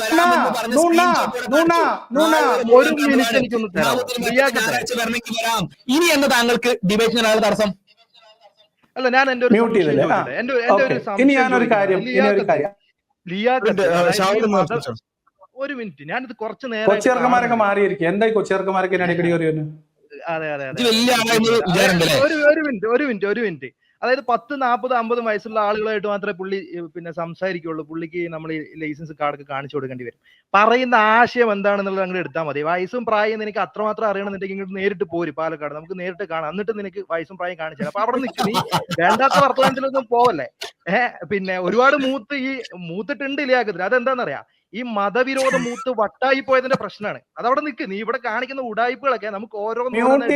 വരാമെന്ന് പറഞ്ഞ വരണമെങ്കിൽ വരാം. ഇനി എന്ന് താങ്കൾക്ക് ഡിബേറ്റിന് ഒരാൾ തടസ്സം? അല്ല ഞാൻ എന്റെ ഒരു? കാര്യം ഇനി ഒരു മിനിറ്റ് ഞാനിത് കുറച്ച് നേരം കൊച്ചിയർക്കന്മാരൊക്കെ മാറിയിരിക്കും. എന്തായി കൊച്ചിയർക്കന്മാരൊക്കെ അതെ അതെ ഇത് അതെ ഒരു മിനിറ്റ് ഒരു മിനിറ്റ് ഒരു മിനിറ്റ് അതായത് പത്ത് നാൽപ്പത് അമ്പത് വയസ്സുള്ള ആളുകളായിട്ട് മാത്രമേ പുള്ളി പിന്നെ സംസാരിക്കുള്ളൂ. പുള്ളിക്ക് നമ്മൾ ഈ ലൈസൻസ് കാർഡൊക്കെ കാണിച്ചു കൊടുക്കേണ്ടി വരും. പറയുന്ന ആശയം എന്താണെന്നുള്ളത് അങ്ങോട്ട് എടുത്താൽ മതി. വയസ്സും പ്രായം നിനക്ക് അത്രമാത്രം അറിയണമെന്നുണ്ടെങ്കിൽ ഇങ്ങോട്ട് നേരിട്ട് പോര് പാലക്കാട്. നമുക്ക് നേരിട്ട് കാണാം. എന്നിട്ട് നിനക്ക് വയസ്സും പ്രായം കാണിച്ചു തരാം. അപ്പൊ അവിടെ നിൽക്കും നീ വേണ്ടാത്ത വർത്തമാനത്തിലൊന്നും പോവല്ലേ? ഏഹ് പിന്നെ ഒരുപാട് മൂത്ത് ഈ മൂത്തിട്ടുണ്ട് ഇല്ലാക്കത്തിൽ അതെന്താണെന്നറിയാം ഈ മതവിരോധ മൂത്ത് വട്ടായി പോയതിന്റെ പ്രശ്നമാണ് അതവിടെ നിൽക്ക് നീ ഇവിടെ കാണിക്കുന്ന ഉടായ്പകളൊക്കെ നമുക്ക് മ്യൂട്ട്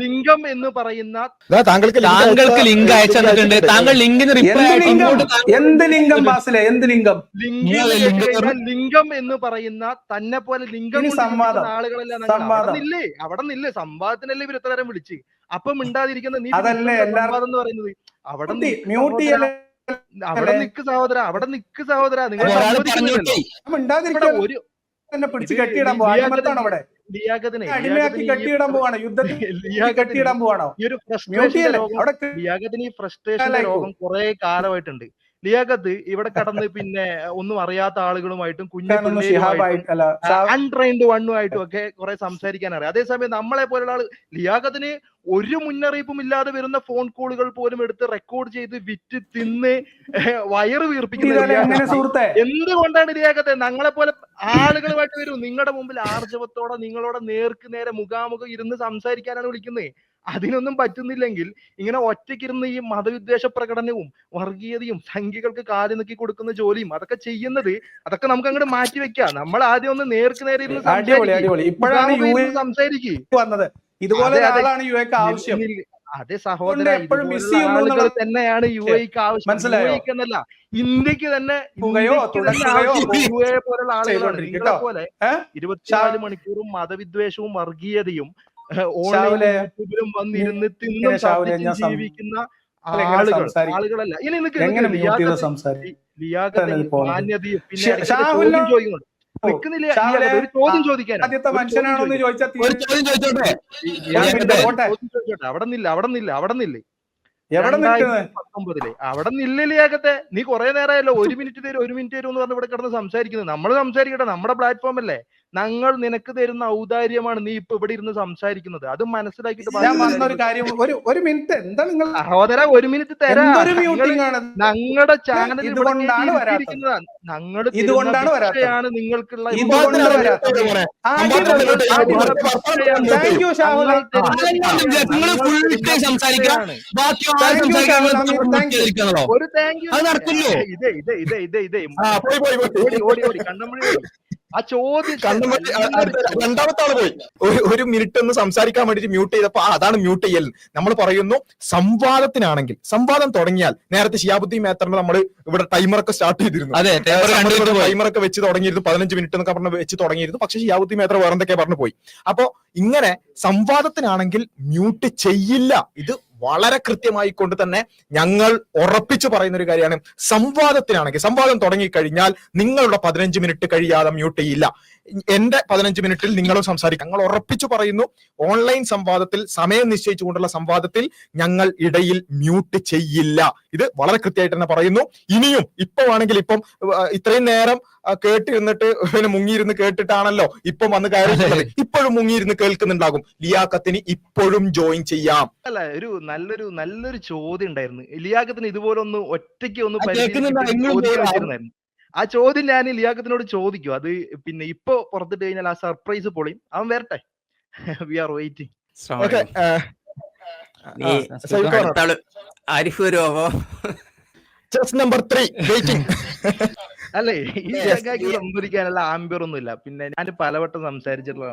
ലിംഗം എന്ന് പറയുന്ന താങ്കൾക്ക് താങ്കൾക്ക് ലിങ്ക് അയച്ചിട്ടുണ്ട് താങ്കൾ ലിങ്കിന് റിപ്ലൈ എന്ത് ലിംഗം? എന്ത് ലിംഗം ബാസിലെ? എന്ത് ലിംഗം? ലിംഗം എന്ന് ലിംഗം എന്ന് പറയുന്ന തന്നെ പോലെ ലിംഗം സംവാദം. ആളുകളല്ല ഞങ്ങൾ. അവിടെ. നില്ലേ. സംവാദത്തിനല്ലേ ഇവർ ഇത്ര നേരം വിളിച്ച്. അപ്പം മിണ്ടാതിരിക്കുന്ന നീ സംവാദം എന്ന് പറയുന്നത്. അവിടെ മ്യൂട്ട് നിക്ക് സഹോദരാ. അവിടെ നിക്ക് സഹോദര. അവിടെ നിക്ക് സഹോദര. നിങ്ങൾ ഒരു എന്നെ പിടിച്ച് കെട്ടിയിടാൻ അടിമത്താണ് അവിടെ ലിയാഖത്തിനെ അടിമയാക്കി ഈ കെട്ടിയിടാൻ പോവാണ് യുദ്ധത്തിൽ ലിയാഖത്തിന് കെട്ടിയിടാൻ പോവാണോ? ഈ ഒരു ഫ്രസ്ട്രേഷൻ രോഗം ലിയാഖത്തിന് ഈ ഫ്രസ്ട്രേഷന്റെ രോഗം കുറെ കാലമായിട്ടുണ്ട്. ലിയാഖത്ത് ഇവിടെ കടന്ന് പിന്നെ ഒന്നും അറിയാത്ത ആളുകളുമായിട്ടും കുഞ്ഞു അൺട്രെയിൻഡ് വണ്ണുമായിട്ടും ഒക്കെ കുറെ സംസാരിക്കാൻ അറിയാം. അതേസമയം നമ്മളെ പോലുള്ള ആൾ ലിയാഖത്തിന് ഒരു മുന്നറിയിപ്പും ഇല്ലാതെ വരുന്ന ഫോൺ കോളുകൾ പോലും എടുത്ത് റെക്കോർഡ് ചെയ്ത് വിറ്റ് തിന്ന് വയറ് വീർപ്പിക്കുന്ന എന്തുകൊണ്ടാണ് ലിയാഖത്തെ? ഞങ്ങളെ പോലെ ആളുകളുമായിട്ട് വരും. നിങ്ങളുടെ മുമ്പിൽ ആർജവത്തോടെ നിങ്ങളോട് നേർക്ക് നേരെ മുഖാമുഖം ഇരുന്ന് സംസാരിക്കാനാണ് വിളിക്കുന്നത് അതിനൊന്നും പറ്റുന്നില്ലെങ്കിൽ ഇങ്ങനെ ഒറ്റയ്ക്കിരുന്ന് ഈ മതവിദ്വേഷ പ്രകടനവും വർഗീയതയും സംഖ്യകൾക്ക് കാലി നീക്കി കൊടുക്കുന്ന ജോലിയും അതൊക്കെ ചെയ്യുന്നത് അതൊക്കെ നമുക്ക് അങ്ങോട്ട് മാറ്റി വെക്കാം. നമ്മൾ ആദ്യം ഒന്ന് നേർക്ക് നേരെ ഇരുന്ന് സംസാരിക്കും. ഇതുപോലെ അതെ, അതെ. യു എക്ക് ആവശ്യം. നിൽ- അതെ സഹോദര ആളുകൾ തന്നെയാണ് യു എക്ക് ആവശ്യം? യു എക്ക് എന്നല്ല ഇന്ത്യയ്ക്ക് തന്നെ യു എ പോലുള്ള ആളുകളാണ്. നിങ്ങളെ പോലെ ഇരുപത്തിനാല് മണിക്കൂറും മതവിദ്വേഷവും വർഗീയതയും യൂട്യൂബിലും വന്നിരുന്ന് തിന്നും ജീവിക്കുന്ന ആളുകൾ. ആളുകളല്ല. ഇനി? ചോദ്യം നിൽക്കുന്നില്ല ഒരു ചോദ്യം ചോദിക്കാൻ അവിടെ നില്ല അവിടെ നില്ല അവിടെ നില്ലേ. എവിടെ നിൽക്കുന്നത് അവിടെ നില്ലിയാകത്തെ നീ കുറെ നേരമായല്ലോ. ഒരു മിനിറ്റ് തരും ഒരു മിനിറ്റ് തരും എന്ന് പറഞ്ഞ് ഇവിടെ കിടന്ന് സംസാരിക്കുന്നത്. നമ്മൾ സംസാരിക്കട്ടെ. നമ്മുടെ പ്ലാറ്റ്ഫോം അല്ലേ. ഞങ്ങൾ നിനക്ക് തരുന്ന ഔദാര്യമാണ് നീ ഇപ്പൊ ഇവിടെ ഇരുന്ന് സംസാരിക്കുന്നത്. അത് മനസ്സിലാക്കിയിട്ട് ഒരു ഒരു മിനിറ്റ് എന്താ നിങ്ങൾ സഹോദര ഒരു മിനിറ്റ് തരാം. എന്തൊരു മ്യൂട്ടിംഗ് ആണ്? ഞങ്ങളുടെ ചാനൽ. ഞങ്ങൾ ഇതുകൊണ്ടാണ് വരാത്തത്. നിങ്ങൾക്കുള്ള ഒരു താങ്ക് യു അത് നടക്കില്ലോ? ഇതേ ഇതേ ഇതേ ഇതേ ഇതേ പോയി, പോയി, പോയി. ഓടി ഓടി ഓടി. കണ്ണമണി ഓടി. ആ ചോദ്യം രണ്ടാമത്തെ ആൾ പോയി. ഒരു മിനിറ്റ് ഒന്ന് സംസാരിക്കാൻ വേണ്ടി മ്യൂട്ട് ചെയ്തപ്പോ അതാണ് മ്യൂട്ട് ചെയ്യൽ. നമ്മൾ പറയുന്നു സംവാദത്തിനാണെങ്കിൽ സംവാദം തുടങ്ങിയാൽ നേരത്തെ ഷിയാബുദ്ദീൻ മേത്തറിന്റെ നമ്മൾ ഇവിടെ ടൈമർ ഒക്കെ സ്റ്റാർട്ട് ചെയ്തിരുന്നു. അതെ ഒക്കെ വെച്ച് തുടങ്ങിയിരുന്നു പതിനഞ്ച് മിനിറ്റ് എന്നൊക്കെ പറഞ്ഞ് വെച്ച് തുടങ്ങിയിരുന്നു പക്ഷെ ഷിയാബുദ്ദീൻ മേത്തർ വേറെന്തൊക്കെ പറഞ്ഞു പോയി? അപ്പോ ഇങ്ങനെ സംവാദത്തിനാണെങ്കിൽ മ്യൂട്ട് ചെയ്യില്ല. ഇത് വളരെ കൃത്യമായി കൊണ്ട് തന്നെ ഞങ്ങൾ ഉറപ്പിച്ചു പറയുന്ന ഒരു കാര്യമാണ്. സംവാദത്തിനാണെങ്കിൽ സംവാദം തുടങ്ങിക്കഴിഞ്ഞാൽ നിങ്ങളുടെ പതിനഞ്ച് മിനിറ്റ് കഴിയാതെ മ്യൂട്ട് ചെയ്യില്ല. എന്റെ പതിനഞ്ച് മിനിറ്റിൽ നിങ്ങളും സംസാരിക്കും. ഞങ്ങൾ ഉറപ്പിച്ചു പറയുന്നു ഓൺലൈൻ സംവാദത്തിൽ സമയം നിശ്ചയിച്ചുകൊണ്ടുള്ള സംവാദത്തിൽ ഞങ്ങൾ ഇടയിൽ മ്യൂട്ട് ചെയ്യില്ല. ഇത് വളരെ കൃത്യമായിട്ട് തന്നെ പറയുന്നു. ഇനിയും ഇപ്പോ ആണെങ്കിൽ ഇപ്പം ഇത്രയും നേരം കേട്ടിരുന്നിട്ട് പിന്നെ മുങ്ങിയിരുന്ന് കേട്ടിട്ടാണല്ലോ ഇപ്പം വന്ന് കയറിയിട്ടുള്ളത്. ഇപ്പോഴും മുങ്ങിയിരുന്ന് കേൾക്കുന്നുണ്ടാകും. ലിയാക്കത്തിന് ഇപ്പോഴും ജോയിൻ ചെയ്യാം. അല്ല ഒരു നല്ലൊരു നല്ലൊരു ചോദ്യം ഉണ്ടായിരുന്നു. ലിയാഖത്തിന് ഇതുപോലെ ഒന്ന് ഒറ്റയ്ക്ക് ഒന്ന് ആ, ചോദ്യം ആ- ചോദ്യം ഞാൻ ലിയാഖത്തിനോട് ചോദിക്കും. അത് പിന്നെ ഇപ്പൊ പുറത്തിട്ട് കഴിഞ്ഞാൽ ആ സർപ്രൈസ് പൊളിയും. അവൻ വരട്ടെ. വി ആർ വെയിറ്റിംഗ് ആരിഫ് വരുമോ ചെസ് നമ്പർ ത്രീ വെയിറ്റിംഗ് അല്ലേ ഈ Yes, ചങ്ങായിക്ക് സംഭരിക്കാനുള്ള ആംബിയർ ഒന്നും ഇല്ല പിന്നെ ഞാൻ പലവട്ടം സംസാരിച്ചിട്ടുള്ള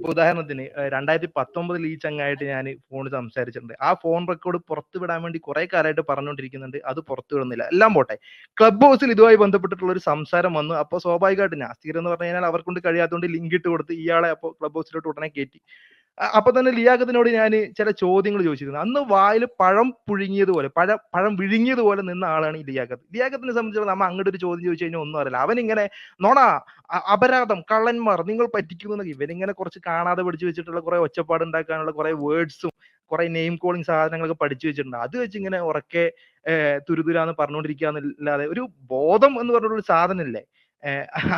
ഉദാഹരണത്തിന് രണ്ടായിരത്തി പത്തൊമ്പതിൽ ഈ ചങ്ങായിട്ട് ഞാൻ ഫോണിൽ സംസാരിച്ചിട്ടുണ്ട്. ആ ഫോൺ റെക്കോർഡ് പുറത്തു വിടാൻ വേണ്ടി കുറെ കാലമായിട്ട് പറഞ്ഞുകൊണ്ടിരിക്കുന്നുണ്ട്. അത് പുറത്തു വിടുന്നില്ല. എല്ലാം പോട്ടെ. ക്ലബ് ഹൗസിൽ ഇതുമായി ബന്ധപ്പെട്ടിട്ടുള്ള ഒരു സംസാരം വന്നു. അപ്പോൾ സ്വാഭാവികമായിട്ട് നാസ്തികർ എന്ന് പറഞ്ഞു കഴിഞ്ഞാൽ അവർക്കൊണ്ട് കഴിയാത്തതുകൊണ്ട് ലിങ്ക് ഇട്ട് കൊടുത്ത് ഇയാളെ അപ്പോൾ ക്ലബ് ഹൗസിലോട്ട് ഉടനെ കയറ്റി അപ്പൊ തന്നെ ലിയാഖത്തിനോട് ഞാൻ ചില ചോദ്യങ്ങൾ ചോദിച്ചിരുന്നു. അന്ന് വായിൽ പഴം പുഴുങ്ങിയതുപോലെ പഴ പഴം വിഴുങ്ങിയതുപോലെ നിന്ന ആളാണ് ഈ ലിയാഖത്ത്. ലിയാഖത്തിനെ സംബന്ധിച്ചിടത്തോളം നമ്മൾ അങ്ങോട്ട് ഒരു ചോദ്യം ചോദിച്ചു കഴിഞ്ഞാൽ ഒന്നും അറിയില്ല. അവൻ ഇങ്ങനെ നോണ അപരാധം കള്ളന്മാർ നിങ്ങൾ പറ്റിക്കുന്നു എന്നൊക്കെ. ഇവനിങ്ങനെ കുറച്ച് കാണാതെ പഠിച്ചു വെച്ചിട്ടുള്ള കുറെ ഒച്ചപ്പാട് ഉണ്ടാക്കാനുള്ള കുറെ വേർഡ്സും കുറെ നെയിം കോളിംഗ് സാധനങ്ങളൊക്കെ പഠിച്ചു വെച്ചിട്ടുണ്ട്. അത് വെച്ച് ഇങ്ങനെ ഉറക്കെ തുരുതുരാന്ന് തുരുതുരാന്ന് പറഞ്ഞുകൊണ്ടിരിക്കുകയെന്നല്ലാതെ ഒരു ബോധം എന്ന് പറഞ്ഞൊരു സാധനമില്ലേ?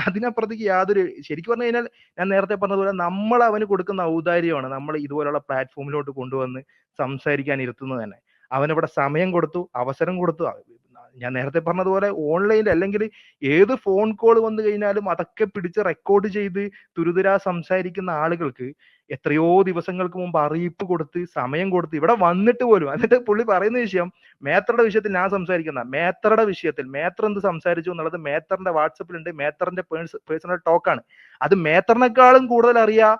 അതിനപ്പുറത്തേക്ക് യാതൊരു ശരിക്കും പറഞ്ഞു കഴിഞ്ഞാൽ ഞാൻ നേരത്തെ പറഞ്ഞതുപോലെ നമ്മൾ അവന് കൊടുക്കുന്ന ഔദാര്യമാണ് നമ്മൾ ഇതുപോലുള്ള പ്ലാറ്റ്ഫോമിലോട്ട് കൊണ്ടുവന്ന് സംസാരിക്കാൻ ഇരുത്തുന്നത് തന്നെ. അവനവിടെ സമയം കൊടുത്തു അവസരം കൊടുത്തു ഞാൻ നേരത്തെ പറഞ്ഞതുപോലെ ഓൺലൈനിൽ അല്ലെങ്കിൽ ഏത് ഫോൺ കോൾ വന്നു കഴിഞ്ഞാലും അതൊക്കെ പിടിച്ച് റെക്കോർഡ് ചെയ്ത് തുരുതുരാ സംസാരിക്കുന്ന ആളുകൾക്ക് എത്രയോ ദിവസങ്ങൾക്ക് മുമ്പ് അറിയിപ്പ് കൊടുത്ത് സമയം കൊടുത്ത് ഇവിടെ വന്നിട്ട് പോലും എന്നിട്ട് പുള്ളി പറയുന്ന വിഷയം മേത്തറുടെ വിഷയത്തിൽ ഞാൻ സംസാരിക്കുന്ന മേത്തറുടെ വിഷയത്തിൽ മേത്തർ എന്ത് സംസാരിച്ചു എന്നുള്ളത് മേത്തറിന്റെ വാട്സപ്പിലുണ്ട് മേത്തറിന്റെ പേഴ്സണൽ ടോക്കാണ് അത് മേത്തറിനേക്കാളും കൂടുതൽ അറിയാ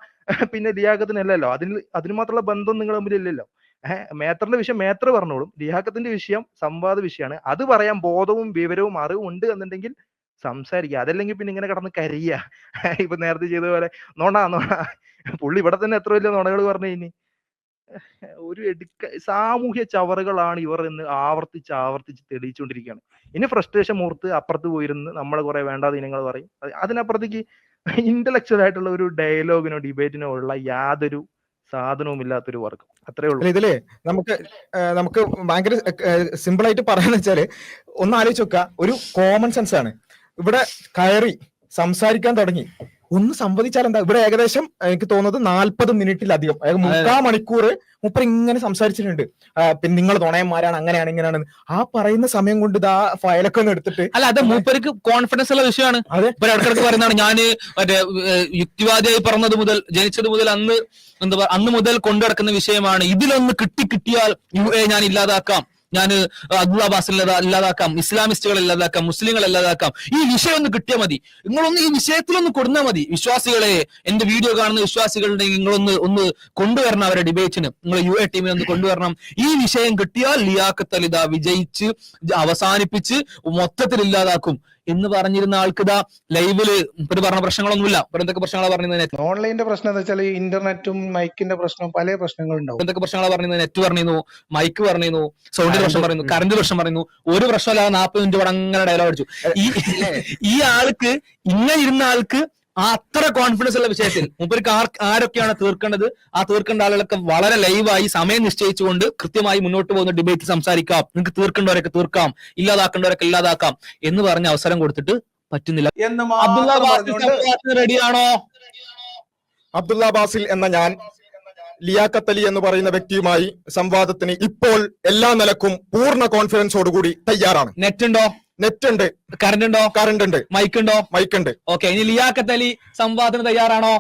പിന്നെ ലിയാഖത്തിനല്ലല്ലോ അതിന് അതിന് മാത്രമുള്ള ബന്ധം നിങ്ങളുടെ മുമ്പിൽ ഇല്ലല്ലോ ഏഹ് മേത്തറിന്റെ വിഷയം മേത്തർ പറഞ്ഞോളും. ലിയാഖത്തിന്റെ വിഷയം സംവാദ വിഷയമാണ്. അത് പറയാൻ ബോധവും വിവരവും അറിവും ഉണ്ട് എന്നുണ്ടെങ്കിൽ സംസാരിക്കുക. അതല്ലെങ്കിൽ പിന്നെ ഇങ്ങനെ കിടന്ന് കരിയ ഇപ്പൊ നേരത്തെ ചെയ്ത പോലെ നോണ നോണ. പുള്ളി ഇവിടെ തന്നെ എത്ര വലിയ നുണകൾ പറഞ്ഞു ഇനി ഒരു എടുക്ക സാമൂഹ്യ ചവറുകളാണ് ഇവർ എന്ന് ആവർത്തിച്ച് ആവർത്തിച്ച് തെളിയിച്ചുകൊണ്ടിരിക്കുകയാണ്. ഇനി ഫ്രസ്ട്രേഷൻ മൂർത്ത് അപ്പുറത്ത് പോയിരുന്ന് നമ്മൾ കുറെ വേണ്ടാത്ത ഇനങ്ങൾ പറയും. അത് അതിനപ്പുറത്തേക്ക് ഇന്റലക്ച്വൽ ആയിട്ടുള്ള ഒരു ഡയലോഗിനോ ഡിബേറ്റിനോ ഉള്ള യാതൊരു സാധനവും ഇല്ലാത്തൊരു വർക്കും അത്രേ ഉള്ളൂ. ഇതിൽ നമുക്ക് നമുക്ക് ഭയങ്കര സിമ്പിൾ ആയിട്ട് പറയാന്ന് വെച്ചാൽ ഒന്ന് ആലോചിച്ച് നോക്കുക ഒരു കോമൺ സെൻസ് ആണ്. ഇവിടെ കയറി സംസാരിക്കാൻ തുടങ്ങി. ഒന്ന് സംവദിച്ചാൽ എന്താ? ഇവിടെ ഏകദേശം എനിക്ക് തോന്നുന്നത് നാൽപ്പത് മിനിറ്റിലധികം. മുക്കാ മണിക്കൂർ മുപ്പർ ഇങ്ങനെ സംസാരിച്ചിട്ടുണ്ട്. പിന്നെ നിങ്ങൾ തുണയന്മാരാണ് അങ്ങനെയാണ് ഇങ്ങനെയാണ് ആ പറയുന്ന സമയം കൊണ്ട് ഇതാ ഫയലൊക്കെ ഒന്ന് എടുത്തിട്ട് അല്ല അത് മൂപ്പർക്ക് കോൺഫിഡൻസ് ഉള്ള വിഷയമാണ്. ഇടക്കിടക്ക് പറയുന്നതാണ് ഞാൻ മറ്റേ യുക്തിവാദിയായി പറഞ്ഞത് മുതൽ ജനിച്ചത് മുതൽ അന്ന് എന്താ പറയുക അന്ന് മുതൽ കൊണ്ടുനടക്കുന്ന വിഷയമാണ്. ഇതിലൊന്ന് കിട്ടി കിട്ടിയാൽ യു എ ഞാൻ ഇല്ലാതാക്കാം. ഞാൻ അബ്ദുള്ള ഇല്ലാതാ- ഇല്ലാതാക്കാം ഇസ്ലാമിസ്റ്റുകൾ ഇല്ലാതാക്കാം മുസ്ലിങ്ങൾ ഇല്ലാതാക്കാം. ഈ വിഷയം ഒന്ന് കിട്ടിയാൽ മതി. നിങ്ങളൊന്ന് ഈ വിഷയത്തിലൊന്ന് കൊടുന്നാൽ മതി. വിശ്വാസികളെ എന്റെ വീഡിയോ കാണുന്ന വിശ്വാസികളുടെ നിങ്ങളൊന്ന് ഒന്ന് കൊണ്ടുവരണം അവരെ ഡിബേറ്റിന്. നിങ്ങൾ യു എ ടീമിനെ ഒന്ന് കൊണ്ടുവരണം. ഈ വിഷയം കിട്ടിയാൽ ലിയാഖത്ത് അലിദ വിജയിച്ച് അവസാനിപ്പിച്ച് മൊത്തത്തിൽ ഇല്ലാതാക്കും. എന്ന് പറഞ്ഞിരുന്ന ആൾക്ക് ഇതാ ലൈവിൽ ഇപ്പൊ പറഞ്ഞ പ്രശ്നങ്ങളൊന്നുമില്ല. ഇപ്പൊ എന്തൊക്കെ പ്രശ്നങ്ങളാണ് പറഞ്ഞത് ഓൺലൈനിന്റെ പ്രശ്നം എന്താ വെച്ചാൽ ഇന്റർനെറ്റും മൈക്കിന്റെ പ്രശ്നം പല പ്രശ്നങ്ങളുണ്ടാവും എന്തൊക്കെ പ്രശ്നങ്ങളാണ് പറഞ്ഞത് നെറ്റ് പറഞ്ഞിരുന്നു മൈക്ക് പറഞ്ഞിരുന്നു സൗണ്ടിന്റെ പ്രശ്നം പറയുന്നു കറണ്ട് പ്രശ്നം പറയുന്നു ഒരു പ്രശ്നമില്ലാതെ നാൽപ്പത് മിനിറ്റ് ഇവിടെ അങ്ങനെ ഡയലോഗ് അടിച്ചു. ഈ ഈ ആൾക്ക് ഇങ്ങനെ ഇരുന്ന ആൾക്ക് ആ അത്ര കോൺഫിഡൻസ് ഉള്ള വിഷയത്തിൽ. മൂപ്പർക്ക് ആർ ആരൊക്കെയാണ് തീർക്കേണ്ടത്? ആ തീർക്കേണ്ട ആളുകളൊക്കെ വളരെ ലൈവായി സമയം നിശ്ചയിച്ചുകൊണ്ട് കൃത്യമായി മുന്നോട്ട് പോകുന്ന ഡിബേറ്റ് സംസാരിക്കാം. നിങ്ങൾക്ക് തീർക്കേണ്ടവരൊക്കെ തീർക്കാം. ഇല്ലാതാക്കേണ്ടവരൊക്കെ ഇല്ലാതാക്കാം എന്ന് പറഞ്ഞ അവസരം കൊടുത്തിട്ട് പറ്റുന്നില്ല. എന്ന് അബ്ദുള്ള റെഡിയാണോ? അബ്ദുള്ള ബാസിൽ എന്ന ഞാൻ ലിയാഖത്ത് അലി എന്ന് പറയുന്ന വ്യക്തിയുമായി സംവാദത്തിന് ഇപ്പോൾ എല്ലാ നിലക്കും പൂർണ കോൺഫിഡൻസോടുകൂടി തയ്യാറാണ്. നെറ്റ് ഉണ്ടോ? നെറ്റ് ഉണ്ട് കറണ്ട് ഉണ്ടോ കറണ്ട് ഉണ്ട് മൈക്ക് ഉണ്ടോ മൈക്ക് ഉണ്ട് ഓക്കെ ഇനി ലിയാക്കത്ത് അലി സംവാദത്തിന് തയ്യാറാണോ?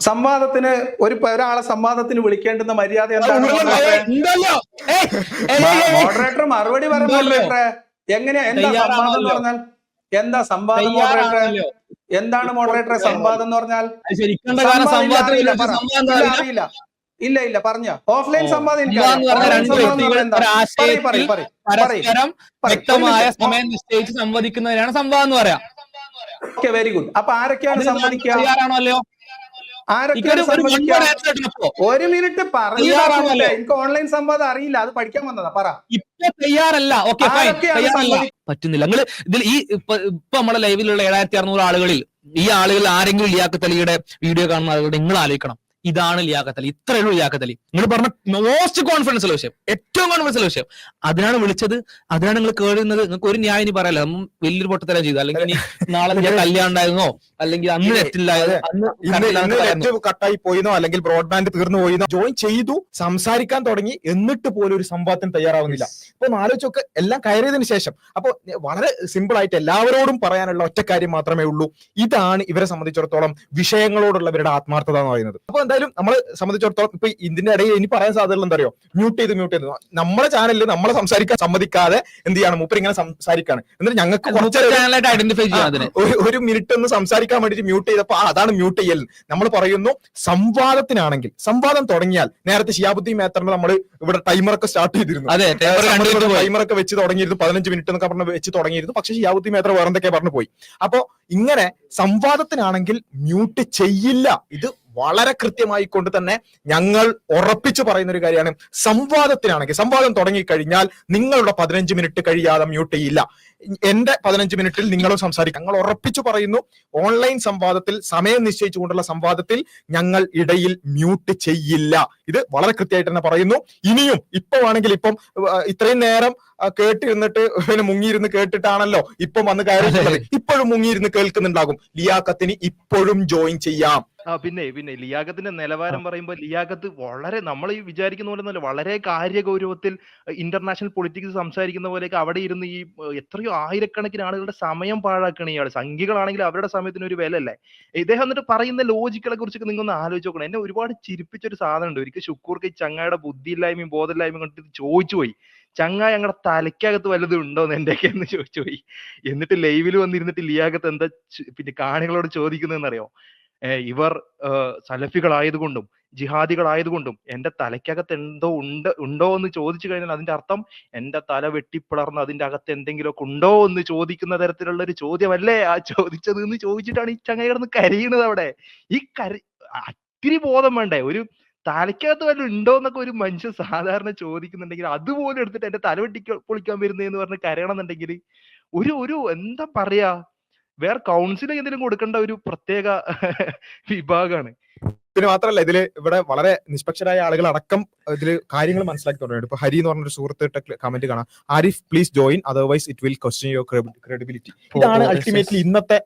സംവാദത്തിന് ഒരു ഒരാളെ സംവാദത്തിന് വിളിക്കേണ്ടുന്ന മര്യാദ എന്താണ്. മോഡറേറ്റർ മറുപടി പറഞ്ഞേ എങ്ങനെയാ? എന്താ സംവാദം എന്ന് പറഞ്ഞാൽ? എന്താ സംവാദം മോഡറേറ്റർ എന്താണ് മോഡറേറ്ററെ സംവാദം എന്ന് പറഞ്ഞാൽ? അത് ശരിക്കണ്ട കാരണം സംവാദം ഇല്ല, സംവാദത്തിന് അറിയില്ല, ഇല്ല, ഇല്ല പറഞ്ഞ. ഓഫ്ലൈൻ. സംവാദം. പരസ്പരം വ്യക്തമായ സമയം നിശ്ചയിച്ച് സംവദിക്കുന്നതിനാണ് സംവാദം എന്ന് പറയാം. ഓക്കെ വെരി ഗുഡ് അപ്പൊ ആരൊക്കെയാണ് ഇക്കൊരു ഒരു മിനിറ്റ് പറഞ്ഞു. എനിക്ക് ഓൺലൈൻ സംവാദം അറിയില്ല. അത് പഠിക്കാൻ വന്നതാ. പറ. ഇപ്പൊ തയ്യാറല്ല. ഓക്കെ പറ്റുന്നില്ല. നിങ്ങൾ ഇതിൽ ഈ ഇപ്പൊ നമ്മുടെ ലൈവിലുള്ള ഏഴായിരത്തി അറുന്നൂറ് ആളുകളിൽ ഈ ആളുകൾ ആരെങ്കിലും ലിയാഖത്ത് അലിയുടെ വീഡിയോ കാണുന്ന ആളുകളുടെ നിങ്ങൾ ആലോചിക്കണം ഇതാണ് ലിയാഖത്ത് അലി. ഇത്രയേ ഉള്ളൂ ലിയാഖത്ത് അലി. നിങ്ങൾ പറഞ്ഞ മോസ്റ്റ് കോൺഫിഡൻസ് ഉള്ള വിഷയം. ഏറ്റവും കോൺഫിഡൻസ് ഉള്ള വിഷയം. അതിനാണ് വിളിച്ചത്. അതിനാണ് നിങ്ങൾ കേറുന്നത് നിങ്ങൾക്ക് ഒരു ന്യായം ഇനി പറയല്ല നമ്മ വലിയൊരു പൊട്ടത്തരം ചെയ്തു. അല്ലെങ്കിൽ ഇനി നാളെ ഞാൻ കല്യാണം ഉണ്ടായിരുന്നോ? അല്ലെങ്കിൽ അന്ന് നെറ്റില്ലായിരുന്നു കട്ടായി പോയിന്നോ? അല്ലെങ്കിൽ ബ്രോഡ്ബാൻഡ് തീർന്നു പോയിന്നോ? ജോയിൻ ചെയ്തു. സംസാരിക്കാൻ തുടങ്ങി. എന്നിട്ട് പോലും ഒരു സംഭവത്തിന് തയ്യാറാവുന്നില്ല. അപ്പൊ ആലോചിച്ചൊക്കെ എല്ലാം കയറിയതിന് ശേഷം. അപ്പൊ വളരെ സിമ്പിൾ ആയിട്ട് എല്ലാവരോടും പറയാനുള്ള ഒറ്റ കാര്യം മാത്രമേ ഉള്ളൂ. ഇതാണ് ഇവരെ സംബന്ധിച്ചിടത്തോളം വിഷയങ്ങളോടുള്ളവരുടെ ആത്മാർത്ഥത എന്ന് പറയുന്നത്. അപ്പൊ എന്തായാലും നമ്മളെ സംബന്ധിച്ചിടത്തോളം ഇപ്പൊ ഇതിന്റെ ഇടയിൽ ഇനി പറയാൻ സാധ്യതയുള്ള എന്താ അറിയോ? മ്യൂട്ട് ചെയ്ത് മ്യൂട്ട് ചെയ്ത്. നമ്മളെ ചാനലിൽ നമ്മളെ സംസാരിക്കാൻ സമ്മതിക്കാതെ എന്ത് ചെയ്യണം? മൂപ്പർ ഇങ്ങനെ സംസാരിക്കാണ്. എന്നിട്ട് ഞങ്ങൾക്ക് കുറച്ച് ഒരു മിനിറ്റ് ഒന്ന് സംസാരിക്കാൻ വേണ്ടിട്ട് മ്യൂട്ട് ചെയ്തപ്പോ അതാണ് മ്യൂട്ട് ചെയ്യൽ. നമ്മൾ പറയുന്നു സംവാദത്തിനാണെങ്കിൽ സംവാദം തുടങ്ങിയാൽ നേരത്തെ ഷിയാബുദ്ദീൻ മേത്തറിന് നമ്മൾ ഇവിടെ ടൈമറൊക്കെ സ്റ്റാർട്ട് ചെയ്തിരുന്നു. അതെ ടൈമറൊക്കെ വെച്ച് തുടങ്ങിയിരുന്നു. പതിനഞ്ച് മിനിറ്റ് എന്നൊക്കെ പറഞ്ഞ് വെച്ച് തുടങ്ങിയിരുന്നു. പക്ഷെ ഷിയാബുദ്ദീൻ മേത്തർ വേറെന്തൊക്കെ പറഞ്ഞു പോയി. അപ്പോ ഇങ്ങനെ സംവാദത്തിനാണെങ്കിൽ മ്യൂട്ട് ചെയ്യില്ല. ഇത് വളരെ കൃത്യമായി കൊണ്ട് തന്നെ ഞങ്ങൾ ഉറപ്പിച്ചു പറയുന്ന ഒരു കാര്യമാണ്. സംവാദത്തിനാണെങ്കിൽ സംവാദം തുടങ്ങിക്കഴിഞ്ഞാൽ നിങ്ങളുടെ പതിനഞ്ച് മിനിറ്റ് കഴിയാതെ മ്യൂട്ട് ചെയ്യില്ല. എന്റെ പതിനഞ്ച് മിനിറ്റിൽ നിങ്ങളും സംസാരിക്കും. ഞങ്ങൾ ഉറപ്പിച്ചു പറയുന്നു ഓൺലൈൻ സംവാദത്തിൽ സമയം നിശ്ചയിച്ചുകൊണ്ടുള്ള സംവാദത്തിൽ ഞങ്ങൾ ഇടയിൽ മ്യൂട്ട് ചെയ്യില്ല. ഇത് വളരെ കൃത്യമായിട്ട് തന്നെ പറയുന്നു. ഇനിയും ഇപ്പൊ ആണെങ്കിൽ ഇപ്പം ഇത്രയും നേരം കേട്ടിരുന്നിട്ട് പിന്നെ മുങ്ങിയിരുന്ന് കേട്ടിട്ടാണല്ലോ ഇപ്പം വന്ന് കയറിയിട്ടുള്ളത് ഇപ്പോഴും മുങ്ങിയിരുന്ന് കേൾക്കുന്നുണ്ടാകും. ലിയാക്കത്തിന് ഇപ്പോഴും ജോയിൻ ചെയ്യാം. ആ പിന്നെ പിന്നെ ലിയാഖത്തിന്റെ നിലവാരം പറയുമ്പോൾ ലിയാഖത്ത് വളരെ നമ്മൾ ഈ വിചാരിക്കുന്ന പോലെ ഒന്നുമല്ല വളരെ കാര്യഗൗരവത്തിൽ ഇന്റർനാഷണൽ പൊളിറ്റിക്സ് സംസാരിക്കുന്ന പോലെയൊക്കെ അവിടെ ഇരുന്ന് ഈ എത്രയോ ആയിരക്കണക്കിന് ആളുകളുടെ സമയം പാഴാക്കണ ഇയാൾ സംഖ്യകളാണെങ്കിൽ അവരുടെ സമയത്തിന് ഒരു വില അല്ലേ ഇദ്ദേഹം എന്നിട്ട് പറയുന്ന ലോജിക്കുകളെ കുറിച്ചൊക്കെ നിങ്ങൾ ഒന്ന് ആലോചിച്ച് നോക്കണം. എന്നെ ഒരുപാട് ചിരിപ്പിച്ച ഒരു സാധനം ഉണ്ട് ഒരിക്കൽ ശുക്കൂർക്ക് ഈ ചങ്ങായുടെ ബുദ്ധിയില്ലായ്മയും ബോധമില്ലായ്മയും കണ്ടിട്ട് ചോദിച്ചു പോയി. ചങ്ങ ഞങ്ങളുടെ തലയ്ക്കകത്ത് വല്ലതും ഉണ്ടോ എന്ന് എന്റെയൊക്കെ? എന്ന് ചോദിച്ചു പോയി. എന്നിട്ട് ലൈവിൽ വന്നിരുന്നിട്ട് ലിയാഖത്ത് എന്താ പിന്നെ കാണികളോട് ചോദിക്കുന്നതെന്ന് അറിയോ ഏഹ് ഇവർ സലഫികളായതുകൊണ്ടും ജിഹാദികളായതുകൊണ്ടും എന്റെ തലയ്ക്കകത്ത് എന്തോ ഉണ്ട് ഉണ്ടോ എന്ന് ചോദിച്ചു കഴിഞ്ഞാൽ അതിന്റെ അർത്ഥം എന്റെ തല വെട്ടിപ്പിളർന്ന് അതിന്റെ അകത്ത് എന്തെങ്കിലുമൊക്കെ ഉണ്ടോ എന്ന് ചോദിക്കുന്ന തരത്തിലുള്ള ഒരു ചോദ്യമല്ലേ ആ ചോദിച്ചത് എന്ന് ചോദിച്ചിട്ടാണ് ഈ ചങ്ങ കിടന്ന് കരയുന്നത് അവിടെ. ഈ കരി അത്തിരി ബോധം വേണ്ടേ? ഒരു തലയ്ക്കകത്ത് വല്ല ഉണ്ടോ എന്നൊക്കെ ഒരു മനുഷ്യൻ സാധാരണ ചോദിക്കുന്നുണ്ടെങ്കിൽ അതുപോലെ എടുത്തിട്ട് എന്റെ തല വെട്ടി പൊളിക്കാൻ വരുന്നതെന്ന് പറഞ്ഞ് കരയണമെന്നുണ്ടെങ്കിൽ ഒരു ഒരു എന്താ പറയാ വേറെ കൗൺസിലിംഗ് എന്തെങ്കിലും കൊടുക്കേണ്ട ഒരു പ്രത്യേക വിഭാഗമാണ്. പിന്നെ മാത്രമല്ല ഇതിൽ ഇവിടെ വളരെ നിഷ്പക്ഷരായ ആളുകൾ അടക്കം ഇതിൽ കാര്യങ്ങൾ മനസ്സിലാക്കി തുടങ്ങിയിട്ടുണ്ട്. ഇപ്പൊ ഹരി എന്ന് പറഞ്ഞൊരു സുഹൃത്ത് ഇട്ട കമന്റ് കാണാം. Arif please join otherwise it will question your credibility ഇതാണ് അൾട്ടിമേറ്റ്ലി ഇന്നത്തെ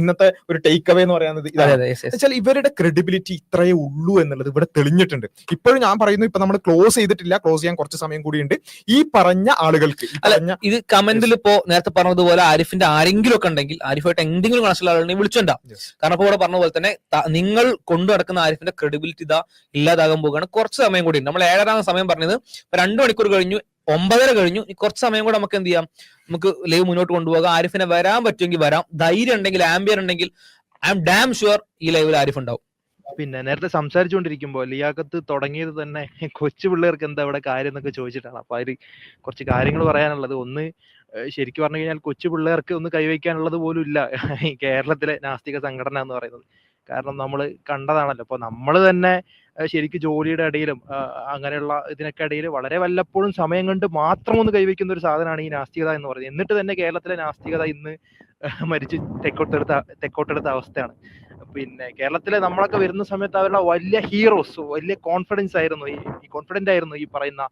ഇന്നത്തെ ഒരു ടേക്ക് അവേ എന്ന് പറയുന്നത് ഇതാണ്. വെച്ചാൽ ഇവരുടെ ക്രെഡിബിലിറ്റി ഇത്രയേ ഉള്ളൂ എന്നുള്ളത് ഇവിടെ തെളിഞ്ഞിട്ടുണ്ട്. ഇപ്പോഴും ഞാൻ പറയുന്നു ഇപ്പൊ നമ്മൾ ക്ലോസ് ചെയ്തിട്ടില്ല ക്ലോസ് ചെയ്യാൻ കുറച്ച് സമയം കൂടിയുണ്ട്. ഈ പറഞ്ഞ ആളുകൾക്ക് ഇത് കമന്റിൽ ഇപ്പോ നേരത്തെ പറഞ്ഞതുപോലെ ആരിഫിന്റെ ആരെങ്കിലും ഒക്കെ ഉണ്ടെങ്കിൽ ആരിഫായിട്ട് എന്തെങ്കിലും കണക്ഷനുള്ള ആളുണ്ടെങ്കിൽ വിളിച്ചുണ്ടാവും. കാരണം ഇപ്പൊ ഇവിടെ പറഞ്ഞ പോലെ തന്നെ നിങ്ങൾ കൊണ്ടു നടക്കുന്ന ആരിഫിന്റെ ക്രെഡിബിലിറ്റി ഇതാ ഇല്ലാതാകാൻ പോകുകയാണ് കുറച്ച് സമയം കൂടി. നമ്മൾ ഏഴരാം സമയം പറഞ്ഞത്. രണ്ടു മണിക്കൂർ കഴിഞ്ഞു ഒമ്പതര കഴിഞ്ഞു. ഈ കുറച്ച് സമയം കൂടെ നമുക്ക് എന്ത് ചെയ്യാം? നമുക്ക് ലൈവ് മുന്നോട്ട് കൊണ്ടുപോകാം. ആരിഫിനെ വരാൻ പറ്റുമെങ്കിൽ വരാം. ധൈര്യം ഉണ്ടെങ്കിൽ ആംബിയർ ഉണ്ടെങ്കിൽ ഐ എം ഡാം ഷുവർ ഈ ലൈവിൽ ആരിഫ് ഉണ്ടാവും. പിന്നെ നേരത്തെ സംസാരിച്ചുകൊണ്ടിരിക്കുമ്പോൾ ലിയാക്കത്ത് തുടങ്ങിയത് തന്നെ കൊച്ചു പിള്ളേർക്ക് എന്താ ഇവിടെ കാര്യം എന്നൊക്കെ ചോദിച്ചിട്ടാണ്. അപ്പൊ അതിൽ കുറച്ച് കാര്യങ്ങൾ പറയാനുള്ളത്. ഒന്ന് ശരിക്കും പറഞ്ഞു കഴിഞ്ഞാൽ കൊച്ചു പിള്ളേർക്ക് ഒന്ന് കൈവയ്ക്കാനുള്ളത് പോലും ഇല്ല. ഈ കേരളത്തിലെ നാസ്തിക സംഘടന എന്ന് പറയുന്നത്. കാരണം നമ്മൾ കണ്ടതാണല്ലോ. അപ്പൊ നമ്മൾ തന്നെ ശരിക്ക് ജോലിയുടെ ഇടയിലും അങ്ങനെയുള്ള ഇതിനൊക്കെ ഇടയിൽ വളരെ വല്ലപ്പോഴും സമയം കണ്ട് മാത്രം ഒന്ന് കൈവയ്ക്കുന്ന ഒരു സാധനമാണ് ഈ നാസ്തികത എന്ന് പറയുന്നത്. എന്നിട്ട് തന്നെ കേരളത്തിലെ നാസ്തികത ഇന്ന് മരിച്ച് തെക്കോട്ടെടുത്ത തെക്കോട്ടെടുത്ത അവസ്ഥയാണ്. പിന്നെ കേരളത്തിലെ നമ്മളൊക്കെ വരുന്ന സമയത്ത് അവരുടെ വലിയ ഹീറോസ് വലിയ കോൺഫിഡൻസ് ആയിരുന്നു ഈ കോൺഫിഡന്റ് ആയിരുന്നു ഈ പറയുന്ന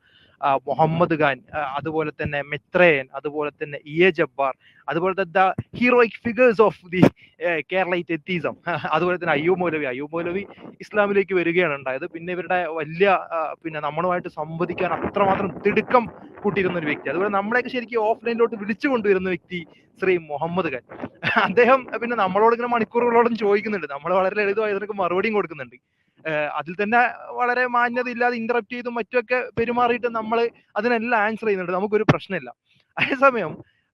മുഹമ്മദ് ഖാൻ അതുപോലെ തന്നെ മെത്രയൻ അതുപോലെ തന്നെ ഇ എ ജബ്ബാർ അതുപോലെ the heroic figures of the atheism. അതുപോലെ തന്നെ അയ്യൂ മൗലവി. അയ്യൂ മൗലവി ഇസ്ലാമിലേക്ക് വരികയാണ് ഉണ്ടായത്. പിന്നെ ഇവരുടെ വലിയ പിന്നെ നമ്മളുമായിട്ട് സംവദിക്കാൻ അത്രമാത്രം തിടുക്കം കൂട്ടിയിരുന്ന ഒരു വ്യക്തി. അതുപോലെ നമ്മളെയൊക്കെ ശരിക്കും ഓഫ്ലൈനിലോട്ട് വിളിച്ചു കൊണ്ടുവരുന്ന വ്യക്തി ശ്രീ മുഹമ്മദ് ഖാൻ. അദ്ദേഹം പിന്നെ നമ്മളോട് ഇങ്ങനെ മണിക്കൂറുകളോളം ചോദിക്കുന്നുണ്ട്. നമ്മൾ വളരെ ലളിതമായി അതിനൊക്കെ മറുപടിയും കൊടുക്കുന്നുണ്ട്. അതിൽ തന്നെ വളരെ മാന്യത ഇല്ലാതെ ഇന്ററപ്റ്റ് ചെയ്തും മറ്റുമൊക്കെ പെരുമാറിയിട്ട് നമ്മൾ അതിനെല്ലാം ആൻസർ ചെയ്യുന്നുണ്ട്. നമുക്കൊരു പ്രശ്നമില്ല. അതേസമയം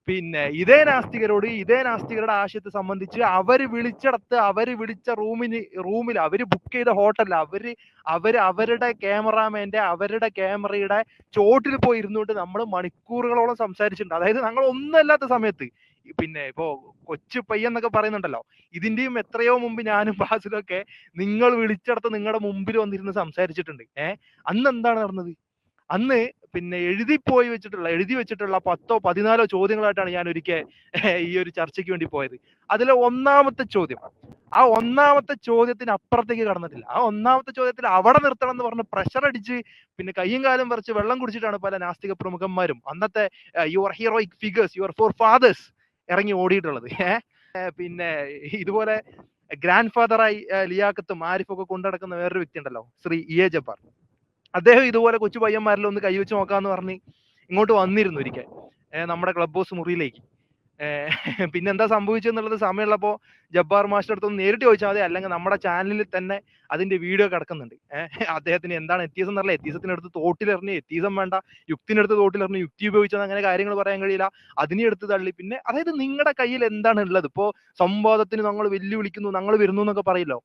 പിന്നെ ഇതേ നാസ്തികരോട് ഇതേ നാസ്തികരുടെ ആശയത്തെ സംബന്ധിച്ച് അവർ വിളിച്ചിടത്ത് അവർ വിളിച്ച റൂമിന് റൂമിൽ അവർ ബുക്ക് ചെയ്ത ഹോട്ടലിൽ അവർ അവർ അവരുടെ ക്യാമറാമാന്റെ അവരുടെ ക്യാമറയുടെ ചോട്ടിൽ പോയി ഇരുന്നുകൊണ്ട് നമ്മൾ മണിക്കൂറുകളോളം സംസാരിച്ചിട്ടുണ്ട്. അതായത് ഞങ്ങൾ ഒന്നല്ലാത്ത സമയത്ത് പിന്നെ ഇപ്പോ കൊച്ചു പയ്യെന്നൊക്കെ പറയുന്നുണ്ടല്ലോ. ഇതിന്റെയും എത്രയോ മുമ്പ് ഞാനും ബാസിലൊക്കെ നിങ്ങൾ വിളിച്ചെടുത്ത് നിങ്ങളുടെ മുമ്പിൽ വന്നിരുന്ന് സംസാരിച്ചിട്ടുണ്ട്. ഏഹ് അന്ന് എന്താണ് നടന്നത്? അന്ന് പിന്നെ എഴുതി പോയി വെച്ചിട്ടുള്ള എഴുതി വെച്ചിട്ടുള്ള പത്തോ പതിനാലോ ചോദ്യങ്ങളായിട്ടാണ് ഞാൻ ഒരിക്കൽ ഈ ഒരു ചർച്ചയ്ക്ക് വേണ്ടി പോയത്. അതിലെ ഒന്നാമത്തെ ചോദ്യം ആ ഒന്നാമത്തെ ചോദ്യത്തിന് അപ്പുറത്തേക്ക് കടന്നിട്ടില്ല. ആ ഒന്നാമത്തെ ചോദ്യത്തിൽ അവിടെ നിർത്തണം എന്ന് പറഞ്ഞ് പ്രഷർ അടിച്ച് പിന്നെ കയ്യും കാലം വരച്ച് വെള്ളം കുടിച്ചിട്ടാണ് പല നാസ്തിക പ്രമുഖന്മാരും. അന്നത്തെ your heroic figures your forefathers ഇറങ്ങി ഓടിയിട്ടുള്ളത്. പിന്നെ ഇതുപോലെ ഗ്രാൻഡ് ഫാദറായി ലിയാക്കത്തും ആരിഫും ഒക്കെ കൊണ്ടടക്കുന്ന വേറൊരു വ്യക്തി ഉണ്ടല്ലോ ശ്രീ ഇ എ ജബ്ബാർ. അദ്ദേഹം ഇതുപോലെ കൊച്ചു പയ്യന്മാരിൽ ഒന്ന് കൈവച്ച് നോക്കാന്ന് പറഞ്ഞ് ഇങ്ങോട്ട് വന്നിരുന്നു ഒരിക്കൽ നമ്മുടെ ക്ലബ് ഹൗസ് മുറിയിലേക്ക്. ഏഹ് പിന്നെ എന്താ സംഭവിച്ചെന്നുള്ളത് സമയമുള്ളപ്പോ ജബ്ബാർ മാസ്റ്റർ അടുത്തൊന്ന് നേരിട്ട് ചോദിച്ചാൽ മതി. അല്ലെങ്കിൽ നമ്മുടെ ചാനലിൽ തന്നെ അതിന്റെ വീഡിയോ കിടക്കുന്നുണ്ട്. അദ്ദേഹത്തിന് എന്താണ് എത്തീസം എന്നറിയില്ല. എത്തീസത്തിനടുത്ത് തോട്ടിലെറിഞ്ഞ് എത്തീസം വേണ്ട യുക്തിനടുത്ത് തോട്ടിലെറിഞ്ഞ് യുക്തി ഉപയോഗിച്ചത് അങ്ങനെ കാര്യങ്ങൾ പറയാൻ കഴിയില്ല. അതിനെ എടുത്ത് തള്ളി. പിന്നെ അതായത് നിങ്ങളുടെ കയ്യിൽ എന്താണ് ഉള്ളത്? ഇപ്പോ സംവാദത്തിന് ഞങ്ങൾ വെല്ലുവിളിക്കുന്നു നമ്മൾ വരുന്നു എന്നൊക്കെ പറയില്ലോ.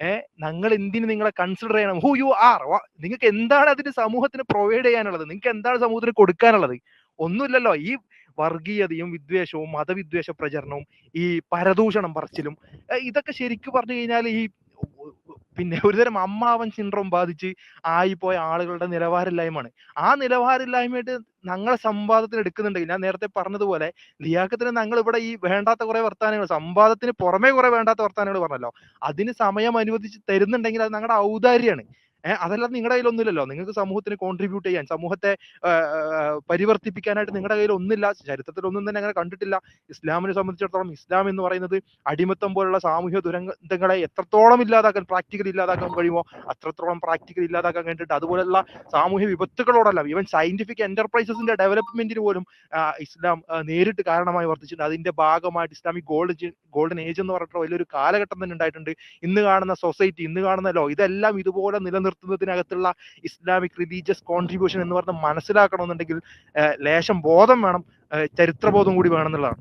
ഏഹ് ഞങ്ങൾ എന്തിനു നിങ്ങളെ കൺസിഡർ ചെയ്യണം? ഹു യു ആർ നിങ്ങൾക്ക് എന്താണ് അതിന് സമൂഹത്തിന് പ്രൊവൈഡ് ചെയ്യാനുള്ളത്? നിങ്ങൾക്ക് എന്താണ് സമൂഹത്തിന് കൊടുക്കാനുള്ളത്? ഒന്നുമില്ലല്ലോ. ഈ വർഗീയതയും വിദ്വേഷവും മതവിദ്വേഷ പ്രചരണവും ഈ പരദൂഷണം പറച്ചിലും ഇതൊക്കെ ശരിക്കും പറഞ്ഞു കഴിഞ്ഞാൽ ഈ പിന്നെ ഒരുതരം അമ്മാവൻ സിൻഡ്രോം ബാധിച്ച് ആയിപ്പോയ ആളുകളുടെ നിലവാരമില്ലായ്മയാണ്. ആ നിലവാരമില്ലായ്മയായിട്ട് ഞങ്ങളെ സംവാദത്തിന് എടുക്കുന്നുണ്ടെങ്കിൽ ഞാൻ നേരത്തെ പറഞ്ഞതുപോലെ ലിയാക്കത്തിന് ഞങ്ങൾ ഇവിടെ ഈ വേണ്ടാത്ത കുറെ വർത്താനങ്ങൾ സംവാദത്തിന് പുറമെ കുറെ വേണ്ടാത്ത വർത്താനങ്ങൾ പറഞ്ഞല്ലോ. അതിന് സമയം അനുവദിച്ച് തരുന്നുണ്ടെങ്കിൽ അത് ഞങ്ങളുടെ ഔദാര്യമാണ്. ഏഹ് അതല്ലാതെ നിങ്ങളുടെ കയ്യിലൊന്നുമില്ലല്ലോ. നിങ്ങൾക്ക് സമൂഹത്തിന് കോൺട്രിബ്യൂട്ട് ചെയ്യാൻ സമൂഹത്തെ പരിവർത്തിപ്പിക്കാനായിട്ട് നിങ്ങളുടെ കയ്യിൽ ഒന്നില്ല ചരിത്രത്തിൽ ഒന്നും തന്നെ അങ്ങനെ കണ്ടിട്ടില്ല. ഇസ്ലാമിനെ സംബന്ധിച്ചിടത്തോളം ഇസ്ലാം എന്ന് പറയുന്നത് അടിമത്തം പോലുള്ള സാമൂഹ്യ ദുരന്തങ്ങളെ എത്രത്തോളം ഇല്ലാതാക്കാൻ പ്രാക്ടിക്കൽ ഇല്ലാതാക്കാൻ കഴിയുമോ അത്രത്തോളം പ്രാക്ടിക്കൽ ഇല്ലാതാക്കാൻ വേണ്ടിയിട്ട് അതുപോലുള്ള സാമൂഹ്യ വിപത്തുകളോടല്ല ഈവൻ സയന്റിഫിക് എന്റർപ്രൈസസിന്റെ ഡെവലപ്മെന്റിന് പോലും ഇസ്ലാം നേരിട്ട് കാരണമായി വർദ്ധിച്ചിട്ടുണ്ട് അതിന്റെ ഭാഗമായിട്ട് ഇസ്ലാമിക് ഗോൾഡ് ഗോൾഡൻ ഏജ് എന്ന് പറഞ്ഞിട്ടുള്ള വലിയൊരു കാലഘട്ടം തന്നെ ഉണ്ടായിട്ടുണ്ട്. ഇന്ന് കാണുന്ന സൊസൈറ്റി ഇന്ന് കാണുന്ന ലോ ഇതെല്ലാം ഇതുപോലെ നിലനിർത്തുന്നതിനകത്തുള്ള ഇസ്ലാമിക് റിലീജിയസ് കോൺട്രിബ്യൂഷൻ എന്ന് പറഞ്ഞ് മനസ്സിലാക്കണമെന്നുണ്ടെങ്കിൽ ലേശം ബോധം വേണം ചരിത്ര ചരിത്രബോധം കൂടി വേണം എന്നുള്ളതാണ്.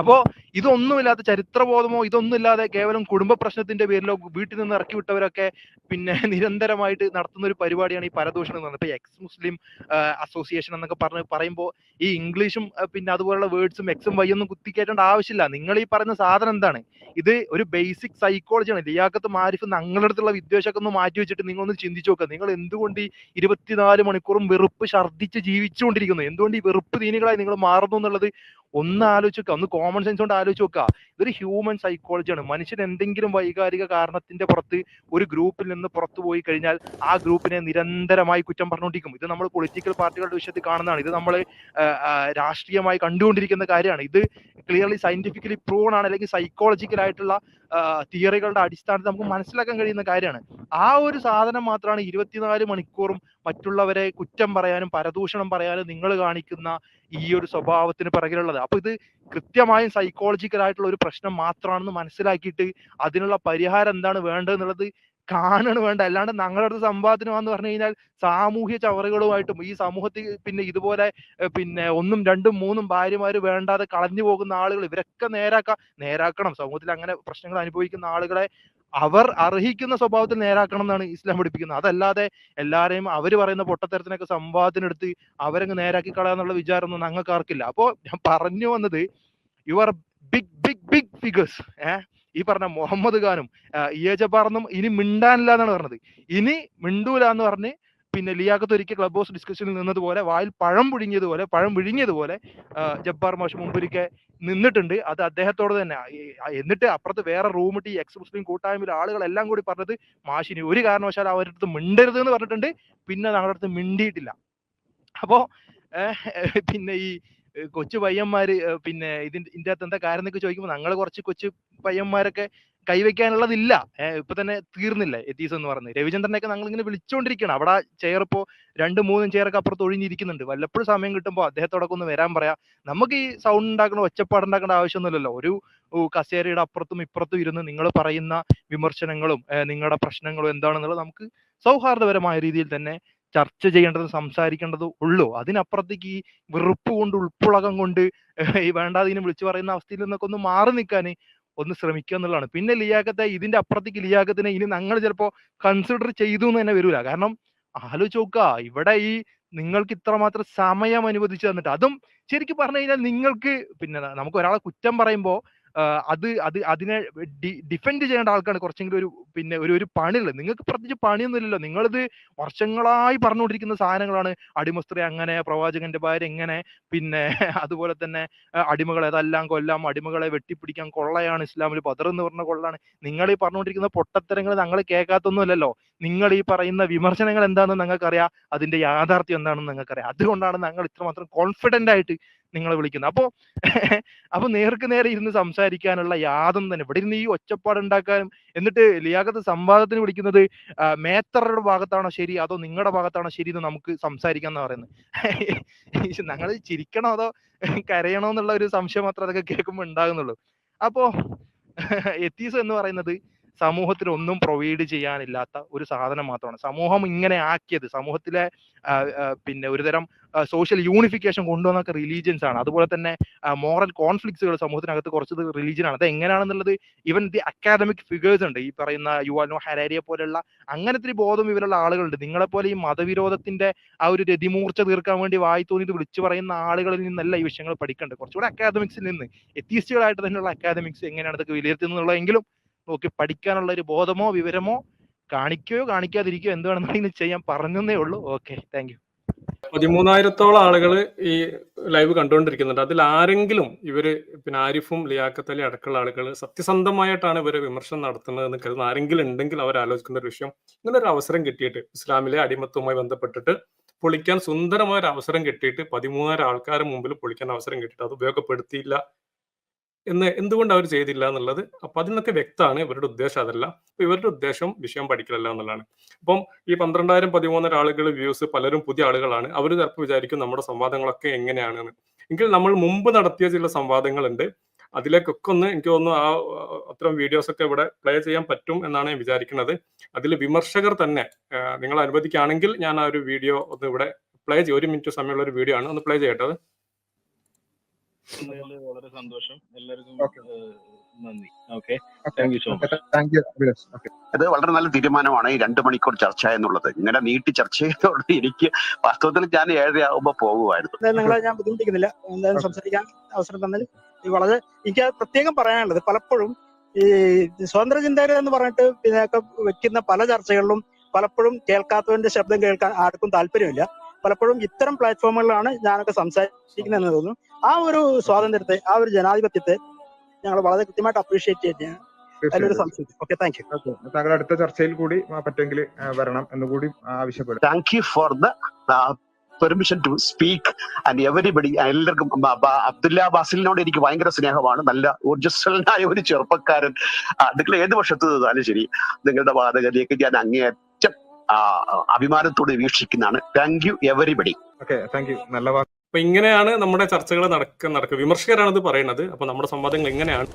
അപ്പോ ഇതൊന്നുമില്ലാത്ത ചരിത്രബോധമോ ഇതൊന്നുമില്ലാതെ കേവലം കുടുംബ പ്രശ്നത്തിന്റെ പേരിലോ വീട്ടിൽ നിന്ന് ഇറക്കി വിട്ടവരൊക്കെ പിന്നെ നിരന്തരമായിട്ട് നടത്തുന്ന ഒരു പരിപാടിയാണ് ഈ പരദൂഷണം എന്ന് പറയുന്നത്. ഇപ്പൊ എക്സ് മുസ്ലിം അസോസിയേഷൻ എന്നൊക്കെ പറഞ്ഞ് പറയുമ്പോൾ ഈ ഇംഗ്ലീഷും പിന്നെ അതുപോലുള്ള വേർഡ്സും എക്സും വൈ ഒന്നും കുത്തിക്കേറ്റേണ്ട ആവശ്യമില്ല. നിങ്ങൾ ഈ പറയുന്ന സാധനം എന്താണ്? ഇത് ഒരു ബേസിക് സൈക്കോളജിയാണ് ലിയാക്കത്ത് മാരിഫ് നിങ്ങളുടെ അടുത്തുള്ള വിദ്വേഷമൊക്കെ ഒന്ന് മാറ്റി വെച്ചിട്ട് നിങ്ങൾ ഒന്ന് ചിന്തിച്ചു നോക്കുക നിങ്ങൾ എന്തുകൊണ്ട് ഈ ഇരുപത്തിനാല് മണിക്കൂറും വെറുപ്പ് ഛർദ്ദിച്ച് ജീവിച്ചുകൊണ്ടിരിക്കുന്നു? എന്തുകൊണ്ട് ഈ വെറുപ്പ് തീനികളായി നിങ്ങൾ മാറുന്നു എന്നുള്ളത് ഒന്ന് ആലോചിച്ച് നോക്കുക ഒന്ന് കോമൺ സെൻസ് കൊണ്ട് ആലോചിച്ച് നോക്കുക ഇതൊരു ഹ്യൂമൻ സൈക്കോളജിയാണ് മനുഷ്യൻ എന്തെങ്കിലും വൈകാരിക കാരണത്തിന്റെ പുറത്ത് ഒരു ഗ്രൂപ്പിൽ നിന്ന് പുറത്തു പോയി കഴിഞ്ഞാൽ ആ ഗ്രൂപ്പിനെ നിരന്തരമായി കുറ്റം പറഞ്ഞുകൊണ്ടിരിക്കും. ഇത് നമ്മൾ പൊളിറ്റിക്കൽ പാർട്ടികളുടെ വിഷയത്തിൽ കാണുന്നതാണ്. ഇത് നമ്മൾ രാഷ്ട്രീയമായി കണ്ടുകൊണ്ടിരിക്കുന്ന കാര്യമാണ്. ഇത് ക്ലിയർലി സയന്റിഫിക്കലി പ്രൂവൺ ആണ്. അല്ലെങ്കിൽ സൈക്കോളജിക്കൽ ആയിട്ടുള്ള തിയറികളുടെ അടിസ്ഥാനത്തിൽ നമുക്ക് മനസ്സിലാക്കാൻ കഴിയുന്ന കാര്യമാണ്. ആ ഒരു സാധനം മാത്രമാണ് ഇരുപത്തിനാല് മണിക്കൂറും മറ്റുള്ളവരെ കുറ്റം പറയാനും പരദൂഷണം പറയാനും നിങ്ങൾ കാണിക്കുന്ന ഈ ഒരു സ്വഭാവത്തിന് പിറകിലുള്ളത്. അപ്പൊ ഇത് കൃത്യമായും സൈക്കോളജിക്കൽ ആയിട്ടുള്ള ഒരു പ്രശ്നം മാത്രമാണെന്ന് മനസ്സിലാക്കിയിട്ട് അതിനുള്ള പരിഹാരം എന്താണ് വേണ്ടതെന്നുള്ളത് കാണാണ് വേണ്ട അല്ലാണ്ട് ഞങ്ങളുടെ അടുത്ത് സംവാദത്തിനാന്ന് പറഞ്ഞു കഴിഞ്ഞാൽ സാമൂഹ്യ ചവറുകളുമായിട്ടും ഈ സമൂഹത്തിൽ പിന്നെ ഇതുപോലെ പിന്നെ ഒന്നും രണ്ടും മൂന്നും ഭാര്യമാര് വേണ്ടാതെ കളഞ്ഞു പോകുന്ന ആളുകൾ ഇവരൊക്കെ നേരാക്ക നേരാക്കണം. സമൂഹത്തിൽ അങ്ങനെ പ്രശ്നങ്ങൾ അനുഭവിക്കുന്ന ആളുകളെ അവർ അർഹിക്കുന്ന സ്വഭാവത്തിൽ നേരാക്കണം എന്നാണ് ഇസ്ലാം പഠിപ്പിക്കുന്നത്. അതല്ലാതെ എല്ലാരെയും അവർ പറയുന്ന പൊട്ടത്തരത്തിനൊക്കെ സംവാദത്തിനെടുത്ത് അവരങ്ങ് നേരാക്കി കളയാന്നുള്ള വിചാരമൊന്നും ഞങ്ങൾക്ക് ആർക്കില്ല അപ്പോ ഞാൻ പറഞ്ഞു വന്നത് you are big big big figures ഏഹ് ഈ പറഞ്ഞ മുഹമ്മദ് ഖാനും ഇ എ ജബ്ബാറൊന്നും ഇനി മിണ്ടാനില്ല എന്നാണ് പറഞ്ഞത്. ഇനി മിണ്ടൂല എന്ന് പറഞ്ഞ് പിന്നെ ലിയാഖത്ത് ഒരിക്കൽ ക്ലബ് ഹൗസ് ഡിസ്കഷനിൽ നിന്നതുപോലെ വായിൽ പഴം പുഴുങ്ങിയതുപോലെ പഴം വിഴുങ്ങിയതുപോലെ ജബ്ബാർ മാഷ് മുമ്പൊരിക്കൽ നിന്നിട്ടുണ്ട്. അത് അദ്ദേഹത്തോട് തന്നെ. എന്നിട്ട് അപ്പുറത്ത് വേറെ റൂമിട്ട് ഈ എക്സ് മുസ്ലിം കൂട്ടായ്മയിൽ ആളുകളെല്ലാം കൂടി പറഞ്ഞത് മാഷിനി ഒരു കാരണവശാലും അവരുടെ അടുത്ത് മിണ്ടരുത് എന്ന് പറഞ്ഞിട്ടുണ്ട്. പിന്നെ ഞങ്ങളുടെ അടുത്ത് മിണ്ടിയിട്ടില്ല. അപ്പോ പിന്നെ ഈ കൊച്ചു പയ്യന്മാര് പിന്നെ ഇതിന്റെ ഇതിന്റെ അകത്ത് എന്താ കാര്യം എന്നൊക്കെ ചോദിക്കുമ്പോൾ ഞങ്ങൾ കുറച്ച് കൊച്ചു പയ്യന്മാരൊക്കെ കൈവയ്ക്കാനുള്ളതില്ല ഇപ്പൊ തന്നെ തീർന്നില്ല എത്തീസ് എന്ന് പറഞ്ഞ് രവിചന്ദ്രനൊക്കെ ഞങ്ങൾ ഇങ്ങനെ വിളിച്ചുകൊണ്ടിരിക്കണം അവിടെ ചെയർ ഇപ്പോ രണ്ട് മൂന്നും ചെയറൊക്കെ അപ്പുറത്ത് ഒഴിഞ്ഞിരിക്കുന്നുണ്ട്. വല്ലപ്പോഴും സമയം കിട്ടുമ്പോൾ അദ്ദേഹത്തോടൊക്കെ ഒന്ന് വരാൻ പറയാം. നമുക്ക് ഈ സൗണ്ട് ഉണ്ടാക്കണ ഒച്ചപ്പാടുണ്ടാക്കേണ്ട ആവശ്യമൊന്നുമില്ലല്ലോ. ഒരു കസേരയുടെ അപ്പുറത്തും ഇപ്പുറത്തും ഇരുന്ന് നിങ്ങൾ പറയുന്ന വിമർശനങ്ങളും നിങ്ങളുടെ പ്രശ്നങ്ങളും എന്താണെന്നുള്ളത് നമുക്ക് സൗഹാർദ്ദപരമായ രീതിയിൽ തന്നെ ചർച്ച ചെയ്യേണ്ടതും സംസാരിക്കേണ്ടതും ഉള്ളൂ. അതിനപ്പുറത്തേക്ക് ഈ വെറുപ്പ് കൊണ്ട് ഉൾപ്പുളകം കൊണ്ട് ഈ വേണ്ടാതിനെ വിളിച്ചു പറയുന്ന അവസ്ഥയിൽ നിന്നൊക്കെ ഒന്ന് മാറി നിൽക്കാൻ ഒന്ന് ശ്രമിക്കുക എന്നുള്ളതാണ്. പിന്നെ ലിയാക്കത്തെ ഇതിന്റെ അപ്പുറത്തേക്ക് ലിയാക്കത്തിനെ ഇനി ഞങ്ങൾ ചിലപ്പോ കൺസിഡർ ചെയ്തു എന്ന് തന്നെ വരൂല. കാരണം ആലോചിച്ച് നോക്കുക ഇവിടെ ഈ നിങ്ങൾക്ക് ഇത്രമാത്രം സമയം അനുവദിച്ചു തന്നിട്ട് അതും ശരിക്കും പറഞ്ഞു കഴിഞ്ഞാൽ നിങ്ങൾക്ക് പിന്നെ നമുക്ക് ഒരാളെ കുറ്റം പറയുമ്പോൾ അത് അത് അതിനെ ഡിഫെൻഡ് ചെയ്യേണ്ട ആൾക്കാണ് കുറച്ചെങ്കിലും ഒരു പിന്നെ ഒരു ഒരു പണിയുള്ളത്. നിങ്ങൾക്ക് പ്രത്യേകിച്ച് പണിയൊന്നുമില്ലല്ലോ. നിങ്ങളിത് വർഷങ്ങളായി പറഞ്ഞുകൊണ്ടിരിക്കുന്ന സാധനങ്ങളാണ്. അടിമസ്ത്രീ അങ്ങനെ പ്രവാചകന്റെ ഭാര്യ എങ്ങനെ പിന്നെ അതുപോലെ തന്നെ അടിമകളെ അതെല്ലാം കൊല്ലാം അടിമകളെ വെട്ടിപ്പിടിക്കാൻ കൊള്ളയാണ് ഇസ്ലാമിൽ എന്ന് പറഞ്ഞ കൊള്ളാണ്. നിങ്ങൾ ഈ പറഞ്ഞുകൊണ്ടിരിക്കുന്ന പൊട്ടത്തരങ്ങൾ ഞങ്ങൾ കേൾക്കാത്തൊന്നുമല്ലല്ലോ. നിങ്ങൾ ഈ പറയുന്ന വിമർശനങ്ങൾ എന്താണെന്ന് നിങ്ങൾക്കറിയാം അതിന്റെ യാഥാർത്ഥ്യം എന്താണെന്ന് നിങ്ങൾക്കറിയാം അതുകൊണ്ടാണ് ഞങ്ങൾ ഇത്രമാത്രം കോൺഫിഡന്റ് ആയിട്ട് നിങ്ങളെ വിളിക്കുന്നത് അപ്പോ അപ്പൊ നേർക്ക് നേരെ ഇരുന്ന് സംസാരിക്കാനുള്ള യാതൊന്നും തന്നെ. ഇവിടെ ഇരുന്ന് ഈ ഒച്ചപ്പാട് ഉണ്ടാക്കാനും എന്നിട്ട് ലിയാഖത്ത് സംവാദത്തിന് വിളിക്കുന്നത് മേത്തറുടെ ഭാഗത്താണോ ശരി അതോ നിങ്ങളുടെ ഭാഗത്താണോ ശരി എന്ന് നമുക്ക് സംസാരിക്കാം എന്ന് പറയുന്നത്. ഞങ്ങൾ ചിരിക്കണോ അതോ കരയണോ എന്നുള്ള ഒരു സംശയം മാത്രം അതൊക്കെ കേൾക്കുമ്പോൾ ഉണ്ടാകുന്നുള്ളൂ. അപ്പോ എത്തീസ് എന്ന് പറയുന്നത് സമൂഹത്തിന് ഒന്നും പ്രൊവൈഡ് ചെയ്യാനില്ലാത്ത ഒരു സാധനം മാത്രമാണ്. സമൂഹം ഇങ്ങനെ ആക്കിയത് സമൂഹത്തിലെ പിന്നെ ഒരുതരം സോഷ്യൽ യൂണിഫിക്കേഷൻ കൊണ്ടുവന്നൊക്കെ റിലീജിയൻസ് ആണ്. അതുപോലെ തന്നെ മോറൽ കോൺഫ്ലിക്ട്സുകൾ സമൂഹത്തിനകത്ത് കുറച്ചത് റിലീജിയൻ ആണ്. അത് എങ്ങനെയാണെന്നുള്ളത് ഈവൻ ദി അക്കാദമിക് ഫിഗേഴ്സ് ഉണ്ട്. ഈ പറയുന്ന യുവാനോ ഹരാരിയെ പോലെയുള്ള അങ്ങനത്തെ ബോധം ഇവരുള്ള ആളുകളുണ്ട്. നിങ്ങളെപ്പോലെ ഈ മതവിരോധത്തിന്റെ ആ ഒരു രതിമൂർച്ച തീർക്കാൻ വേണ്ടി വായി തോന്നിയിട്ട് വിളിച്ചു പറയുന്ന ആളുകളിൽ നിന്നല്ല ഈ വിഷയങ്ങൾ പഠിക്കേണ്ടത്. കുറച്ചുകൂടെ അക്കാദമിക്സിൽ നിന്ന് എത്തീസ്റ്റുകളായിട്ട് തന്നെയുള്ള അക്കാദമിക്സ് എങ്ങനെയാണ് ഇതൊക്കെ വിലയിരുത്തുന്നുള്ളതെങ്കിലും നോക്കി പഠിക്കാനുള്ള ഒരു ബോധമോ വിവരമോ കാണിക്കുകയോ കാണിക്കാതിരിക്കുകയോ എന്ത് വേണമെന്നുണ്ടെങ്കിലും ചെയ്യാൻ പറഞ്ഞതേ ഉള്ളൂ. ഓക്കെ താങ്ക് യു പതിമൂന്നായിരത്തോളം ആളുകൾ ഈ ലൈവ് കണ്ടുകൊണ്ടിരിക്കുന്നുണ്ട്. അതിൽ ആരെങ്കിലും ഇവർ പിന്നെ ആരിഫും ലിയാക്കത്തലി അടക്കമുള്ള ആളുകൾ സത്യസന്ധമായിട്ടാണ് ഇവർ വിമർശനം നടത്തുന്നതെന്ന് കരുതുന്ന ആരെങ്കിലും ഉണ്ടെങ്കിൽ അവർ ആലോചിക്കുന്ന ഒരു വിഷയം. ഇങ്ങനെ ഒരു അവസരം കിട്ടിയിട്ട് ഇസ്ലാമിലെ അടിമത്വവുമായി ബന്ധപ്പെട്ടിട്ട് പൊളിക്കാൻ സുന്ദരമായ ഒരു അവസരം കിട്ടിയിട്ട് പതിമൂന്നായിരം ആൾക്കാരുടെ മുമ്പിൽ പൊളിക്കാൻ അവസരം കിട്ടിയിട്ട് അത് ഉപയോഗപ്പെടുത്തിയില്ല എന്ന് എന്തുകൊണ്ട് അവർ ചെയ്തില്ല എന്നുള്ളത് അപ്പൊ അതിനൊക്കെ വ്യക്തമാണ് ഇവരുടെ ഉദ്ദേശം അതല്ല. അപ്പൊ ഇവരുടെ ഉദ്ദേശം വിഷയം പഠിക്കലല്ല എന്നുള്ളതാണ്. അപ്പം ഈ പന്ത്രണ്ടായിരം പതിമൂന്നര ആളുകൾ വ്യൂസ് പലരും പുതിയ ആളുകളാണ്. അവർ ചിലപ്പോൾ വിചാരിക്കും നമ്മുടെ സംവാദങ്ങളൊക്കെ എങ്ങനെയാണ് എങ്കിൽ നമ്മൾ മുമ്പ് നടത്തിയ ചില സംവാദങ്ങളുണ്ട്. അതിലേക്കൊക്കെ ഒന്ന് എനിക്ക് തോന്നുന്നു ആ അത്തരം വീഡിയോസ് ഒക്കെ ഇവിടെ പ്ലേ ചെയ്യാൻ പറ്റും എന്നാണ് ഞാൻ വിചാരിക്കുന്നത്. അതിൽ വിമർശകർ തന്നെ നിങ്ങൾ അനുവദിക്കുകയാണെങ്കിൽ ഞാൻ ആ ഒരു വീഡിയോ ഒന്ന് ഇവിടെ പ്ലേ ചെയ്യും. ഒരു മിനിറ്റ് സമയമുള്ള ഒരു വീഡിയോ ആണ്. ഒന്ന് പ്ലേ ചെയ്യട്ടെ അത്? വന്നതിൽ വളരെ സന്തോഷം. എല്ലാവർക്കും നന്ദി. Okay thank you so much thank you Abhilash. അത് വളരെ നല്ല തീരുമാനമാണ് ഈ രണ്ട് മണിക്കൂർ ചർച്ച എന്നുള്ളത്. ഇങ്ങനെ നീട്ടി ചർച്ച ചെയ്തോണ്ട് എനിക്ക് വാസ്തവത്തിൽ ഞാൻ ഏഴരയാകുമ്പോ പോകുമായിരുന്നു. നിങ്ങളെ ഞാൻ ബുദ്ധിമുട്ടിക്കുന്നില്ല. എന്തായാലും സംസാരിക്കാൻ അവസരം തന്നാൽ ഈ വളരെ എനിക്ക് പ്രത്യേകം പറയാനുള്ളത്. പലപ്പോഴും ഈ സ്വതന്ത്ര ചിന്തകർ എന്ന് പറഞ്ഞിട്ട് പിന്നെ ഒക്കെ വെക്കുന്ന പല ചർച്ചകളിലും പലപ്പോഴും കേൾക്കാത്തവന്റെ ശബ്ദം കേൾക്കാൻ ആർക്കും താല്പര്യമില്ല. പലപ്പോഴും ഇത്തരം പ്ലാറ്റ്ഫോമുകളിലാണ് ഞാനൊക്കെ സംസാരിക്കുന്നതെന്ന് തോന്നുന്നു. ആ ഒരു സ്വാതന്ത്ര്യത്തെ ആ ഒരു ജനാധിപത്യത്തെ ഞങ്ങൾ വളരെ കൃത്യമായിട്ട് അപ്രീഷിയേറ്റ് ചെയ്യുകയാണ് താങ്കൾ അടുത്ത ചർച്ചയിൽ കൂടി പറ്റെങ്കിൽ പറ്റുമെങ്കിൽ വരണം എന്നുകൂടി ആവശ്യപ്പെടും thank you for the permission to speak and everybody എല്ലാവർക്കും അബ്ദുല്ല ബാസിലിനോട് എനിക്ക് ഭയങ്കര സ്നേഹമാണ്. നല്ല ഊർജസ്വലനായ ഒരു ചെറുപ്പക്കാരൻ. നിങ്ങൾ ഏത് വർഷത്ത് നിന്നാലും ശരി നിങ്ങളുടെ വാദഗതിയൊക്കെ ഞാൻ അങ്ങേയറ്റം അഭിമാനത്തോടെ വീക്ഷിക്കുന്നതാണ്. Thank you everybody okay thank you നല്ല വാക്ക് അപ്പൊ ഇങ്ങനെയാണ് നമ്മുടെ ചർച്ചകൾ നടക്ക നടക്കുക. വിമർശകരാണ് ഇത് പറയുന്നത്. അപ്പൊ നമ്മുടെ സംവാദങ്ങൾ ഇങ്ങനെയാണ്.